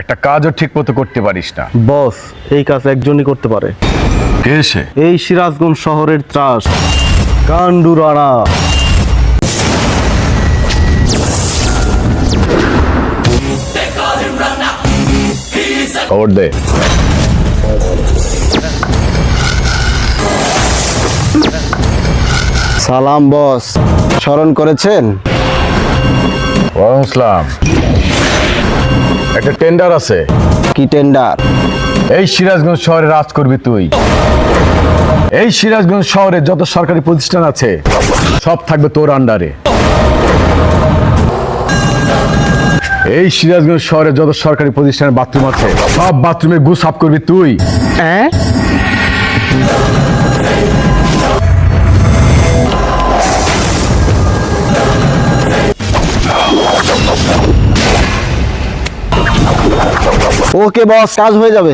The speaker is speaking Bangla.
একটা কাজও ঠিক মতো করতে পারিস না। বস এই কাজ একজনই করতে পারে। কে সে? এই সিরাজগঞ্জ শহরের ত্রাস গান্ডু রানা খবর দে। সালাম বস। স্মরণ করেছেন? ওয়ালাইকুম আসসালাম একটা টেন্ডার আছে। কি টেন্ডার এই সিরাজগঞ্জ শহরে রাজ করবি তুই। এই সিরাজগঞ্জ শহরে যত সরকারি প্রতিষ্ঠান আছে সব থাকবে তোর আন্ডারে এই সিরাজগঞ্জ শহরে যত সরকারি প্রতিষ্ঠানের বাথরুম আছে সব বাথরুমে গুসাপ করবি তুই। হ্যাঁ? ওকে বস কাজ হয়ে যাবে।